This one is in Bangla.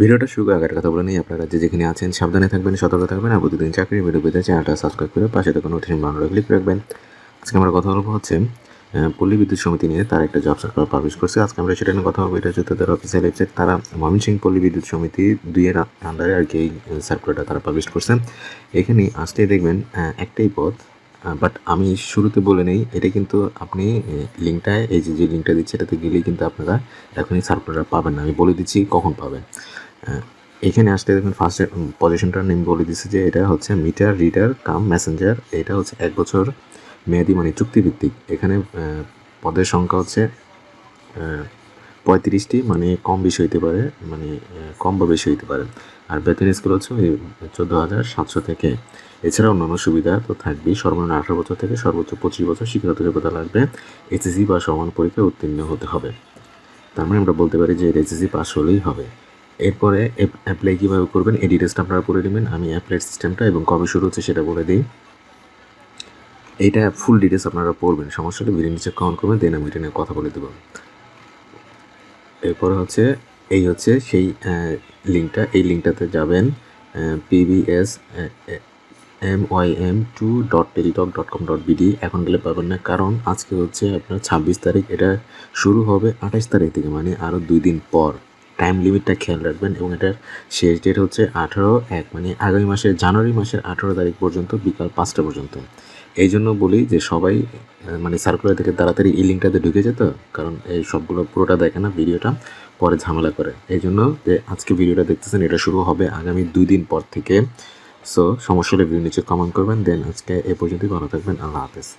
ভিডিওটা শুরু আগার কথা বলে নিই, আপনারা যে যেখানে আছেন সাবধানে থাকবেন, সতর্ক থাকবেন, আর প্রতিদিন চাকরির ভিডিও পেতে চ্যানেলটা সাবস্ক্রাইব করে পাশে থাকা নোটিফিকেশন বানানো ক্লিক রাখবেন। আজকে আমরা কথা বলব হচ্ছে পল্লী বিদ্যুৎ সমিতি নিয়ে তারা একটা জব সার্কুলার পাবলিশ করছে। আজকে আমরা সেটা নিয়ে কথা বলব। এটা হচ্ছে তাদের অফিসিয়াল ওয়েবসাইট তারা ময়মনসিংহ পল্লী বিদ্যুৎ সমিতি দুইয়ের আন্ডারে আর কি এই সার্কুলারটা তারা পাবলিশ করছে। এখানে আসতেই দেখবেন একটাই পথ বাট আমি শুরুতে বলে নেই, এটা কিন্তু আপনি লিঙ্কটায় এই যে যে লিঙ্কটা দিচ্ছে, এটাতে গেলেই কিন্তু আপনারা এখনই সার্কুলার পাবেন না। আমি বলে দিচ্ছি কখন পাবেন। এখানে আসতে দেখবেন ফার্স্ট পজিশনটার নেম বলে দিচ্ছে যে এটা হচ্ছে মিটার রিডার কাম মেসেঞ্জার এটা হচ্ছে এক বছর মেয়াদি মানে চুক্তিভিত্তিক। এখানে পদের সংখ্যা হচ্ছে পঁয়ত্রিশটি মানে কম বেশি হইতে পারে মানে কম বা বেশি হইতে পারে। আর বেতন স্কুল হচ্ছে ওই চোদ্দ হাজার সাতশো থেকে। এছাড়া অন্যান্য সুবিধা তো থাকবেই, সর্বনিম্ন আঠারো বছর থেকে সর্বোচ্চ পঁচিশ বছর শিক্ষাগত যোগ্যতা লাগবে। এসএসসি বা সমান পরীক্ষায় উত্তীর্ণ হতে হবে। তার মানে আমরা বলতে পারি যে এসএসসি পাস হলেই হবে। এরপরে অ্যাপ্লাই কীভাবে করবেন, এই ডিটেলসটা আপনারা করে নেবেন। আমি অ্যাপ্লাই সিস্টেমটা এবং কবে শুরু হচ্ছে সেটা বলে দিই। এইটা ফুল ডিটেলস আপনারা পড়বেন, সমস্যা হলে ভিডিও নিচে কমেন্ট করবেন দেন আমি এটা নিয়ে কথা বলে দেবো। এরপরে হচ্ছে, এই হচ্ছে সেই লিঙ্কটা এই লিঙ্কটাতে যাবেন PBS M Y M two dot Teletalk dot com dot BD এখন গেলে পাবেন না, কারণ আজকে হচ্ছে আপনার ছাব্বিশ তারিখ, এটা শুরু হবে আঠাশ তারিখ থেকে মানে আরও দুই দিন পর। টাইম লিমিটটা খেয়াল রাখবেন এবং এটার শেষ ডেট হচ্ছে আঠারো এক মানে আগামী মাসের জানুয়ারি মাসের আঠারো তারিখ পর্যন্ত বিকাল পাঁচটা পর্যন্ত। এই জন্য বলি যে সবাই মানে সার্কুলার থেকে তাড়াতাড়ি এই লিঙ্কটাতে ঢুকে যেত, কারণ এই সবগুলো পুরোটা দেখে না, ভিডিওটা পরে ঝামেলা করে। এই জন্য যে আজকে ভিডিওটা দেখতেছেন, এটা শুরু হবে আগামী দুই দিন পর থেকে। সো সমস্যা হলে ভিডিও নিচে কমেন্ট করবেন দেন আজকে এ পর্যন্তই, ভালো থাকবেন, আল্লাহ হাফেজ।